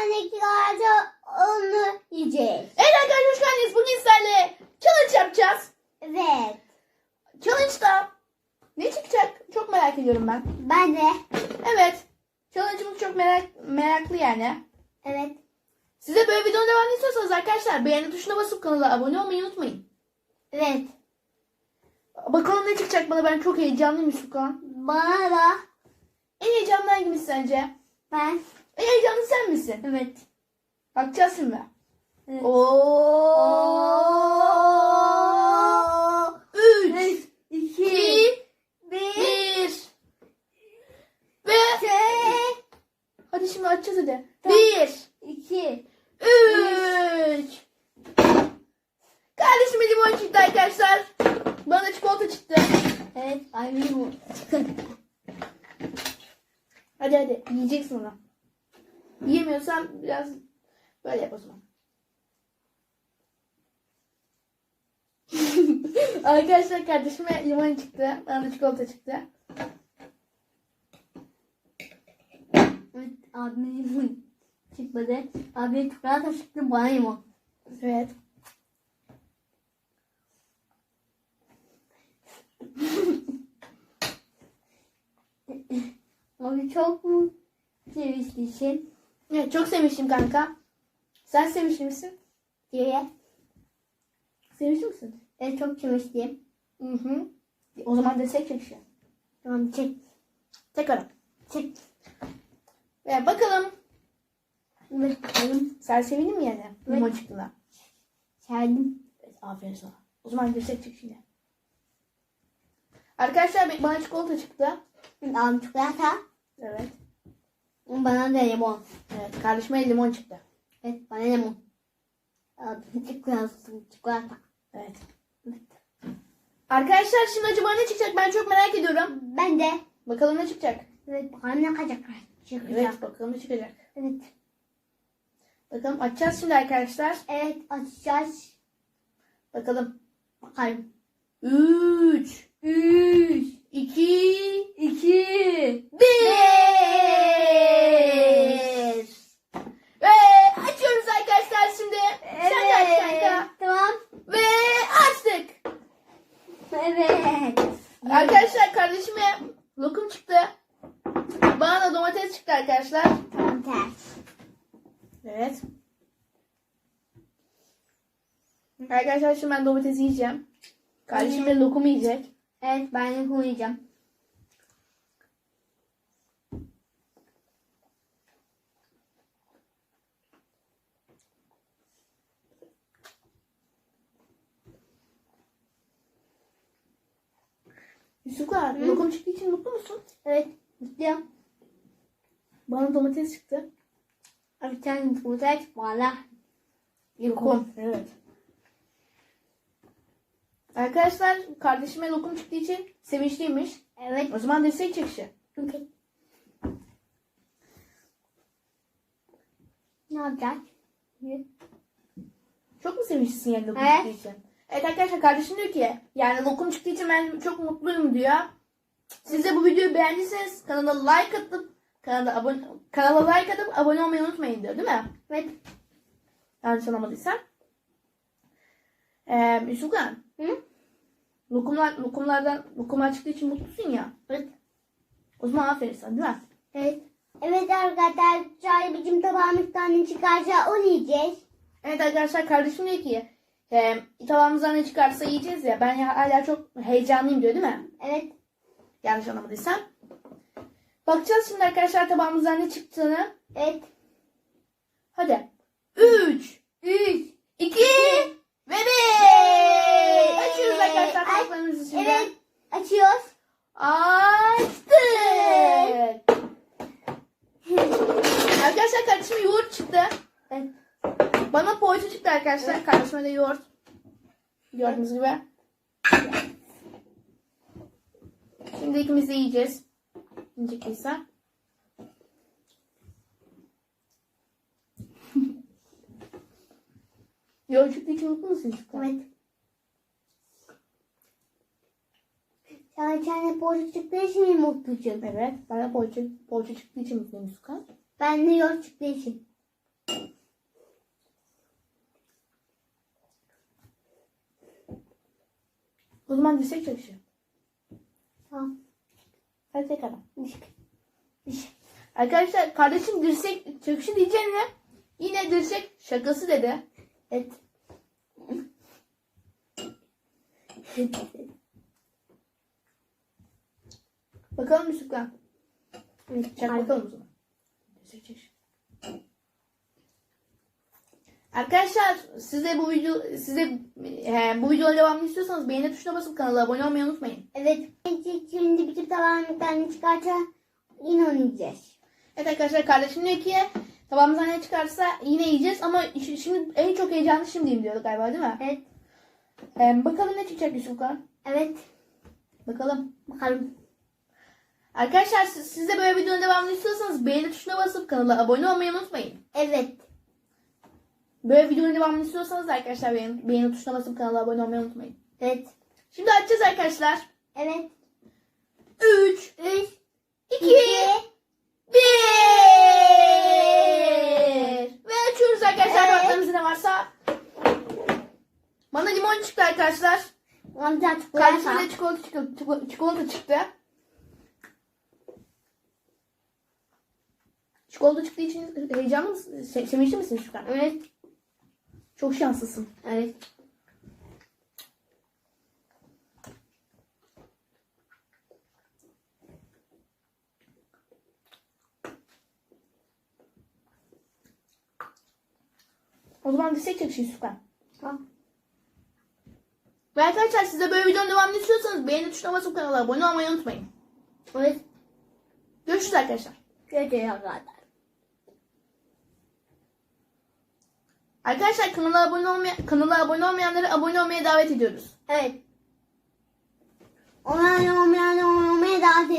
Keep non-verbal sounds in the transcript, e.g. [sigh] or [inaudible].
tane çıkarsa onu yiyeceğiz. Evet arkadaşlar hoş geldiniz. Bugün sizlerle challenge yapacağız. Evet. Challenge'da ne çıkacak? Çok merak ediyorum ben. Ben de. Evet. Challenge'ımız çok merak, meraklı yani. Evet. Size böyle videonun devamını istiyorsanız arkadaşlar beğeni tuşuna basıp kanala abone olmayı unutmayın. Evet. Bakalım ne çıkacak bana ben çok heyecanlıyım Sukan. Bana da. En heyecanlı hangimiz sence? Ben. En heyecanlı sen misin? Evet. Bakacağız şimdi. Evet. Oo. 3 İki. 2 Bir. 1 Ve Şey. hadi şimdi açacağız hadi. Tamam. 1 İki. 3 Kardeşime limon çıktı arkadaşlar. Bana çikolata çıktı. Evet. Ay bu. Hadi hadi yiyeceksin onu. Yiyemiyorsan biraz böyle yap o zaman. [laughs] arkadaşlar kardeşime limon çıktı. Bana da çikolata çıktı. Evet. Abimin limon çıkmadı. Abimin çikolata çıktı bana limon. Evet. [laughs] Abi çok mu sevişmişsin Evet çok sevmiştim kanka. Sen sevmişti misin? diye. Sevmişti misin? Evet çok sevmiştim. Hı hı. O zaman destek çekişi. Tamam çek. Tekrar. Çek. Ve bakalım. Evet bakalım. Sen sevindin mi yani? Evet. Limon çıktığında. Sevdim. Evet, aferin sana. O zaman destek çekişiyle. Arkadaşlar bana çikolata çıktı. Abi çikolata. Evet. Bana da limon. Evet, kardeşime limon çıktı. Evet, bana limon. Çikolata, çikolata. Evet. Arkadaşlar şimdi acaba ne çıkacak? Ben çok merak ediyorum. Ben de. Bakalım ne çıkacak? Evet, bakalım ne çıkacak. çıkacak. Evet, bakalım ne çıkacak. Evet. Bakalım açacağız şimdi arkadaşlar. Evet, açacağız. Bakalım. Bakalım. 3 3 2 2 kardeşime lokum çıktı. Bana da domates çıktı arkadaşlar. Tamam ters. Evet. Arkadaşlar şimdi ben domatesi yiyeceğim. Kardeşim de lokumu yiyecek. Evet ben de koyacağım. Yusuflar lokum çıktığı için mutlu musun? Evet. Mutluyum. Bana domates çıktı. Bir tane tuvalet bana. Lokum. Evet. Arkadaşlar kardeşime lokum çıktığı için sevinçliymiş. Evet. O zaman destek çekişi. Okay. Ne yapacağız? Çok mu sevinçlisin yani lokum Evet. çıktığı için? Evet arkadaşlar kardeşim diyor ki yani lokum çıktığı için ben çok mutluyum diyor. Siz de bu videoyu beğendiyseniz kanala like atıp kanala abone kanala like atıp abone olmayı unutmayın diyor değil mi? Evet. Yanlış anlamadıysam. Ee, Yusufkan, Hı? lokumlar, lokumlardan lokumlar çıktığı için mutlusun ya. Evet. O zaman aferin sana değil mi? Evet. Evet arkadaşlar bizim tabağımızdan çıkarsa onu yiyeceğiz. Evet arkadaşlar kardeşim diyor ki e, tabağımızdan ne çıkarsa yiyeceğiz ya. Ben ya, hala çok heyecanlıyım diyor değil mi? Evet. Yanlış anlamadıysam. Bakacağız şimdi arkadaşlar tabağımızdan ne çıktığını. Evet. Hadi. 3, 3. 2 ve 1. Açıyoruz arkadaşlar tabaklarımızı şimdi. Evet. Açıyoruz. Açtık. arkadaşlar kardeşime yoğurt çıktı. Evet. Bana poğaça çıktı arkadaşlar. Kardeşime de yoğurt. Gördüğünüz gibi. Şimdi ikimiz de yiyeceğiz. İncikiyse. [laughs] yoğurt çıktığı için mutlu musun? Çıktı? Evet. Sen kendi poğaça çıktığı için mi mutlusun? Evet. Ben de poğaça, poğaça çıktığı için mutluyum Sukan. Ben de yoğurt çıktığı için. O zaman dirsek çakışı. Tamam. Hadi tekrar. Diş. Diş. Arkadaşlar kardeşim dirsek çakışı diyeceğine yine dirsek şakası dedi. Evet. Bakalım Yusuf'tan. Evet. Çak bakalım o zaman. Dirsek çakışı. Arkadaşlar size bu video size e, bu videoların devamını istiyorsanız beğeni tuşuna basıp kanala abone olmayı unutmayın. Evet. Şimdi bütün tabağın bir tane çıkarsa yine oynayacağız. Evet arkadaşlar kardeşim diyor ki tabağımızdan ne çıkarsa yine yiyeceğiz ama şi- şimdi en çok heyecanlı şimdiyim diyordu galiba değil mi? Evet. Ee, bakalım ne çıkacak Yusuf'tan. Evet. Bakalım. Bakalım. Arkadaşlar siz, siz de böyle videonun devamını istiyorsanız beğeni tuşuna basıp kanala abone olmayı unutmayın. Evet. Böyle videonun devamını istiyorsanız da arkadaşlar beğeni, beğeni tuşuna basıp kanala abone olmayı unutmayın. Evet. Şimdi açacağız arkadaşlar. Evet. 3, 3 2, 1 2 Ve açıyoruz arkadaşlar Evet. baktığımızda ne varsa. Bana limon çıktı arkadaşlar. Kardeşime çikolata. çikolata çıktı. çikolata- çıktı. Çikolata çıktığı için heyecanlı mısın? Se- sevinçli misin Şükran? Evet. Çok şanslısın. Evet. O zaman dirsek çakışı Şükran. Tamam. Ve arkadaşlar size böyle videonun devamını istiyorsanız beğeni tuşuna basıp kanala abone olmayı unutmayın. Evet. Görüşürüz arkadaşlar. Görüşürüz arkadaşlar. Arkadaşlar kanala abone olmayan kanala abone olmayanları abone olmaya davet ediyoruz. Evet. Ona olmayan olmaya davet ediyorum.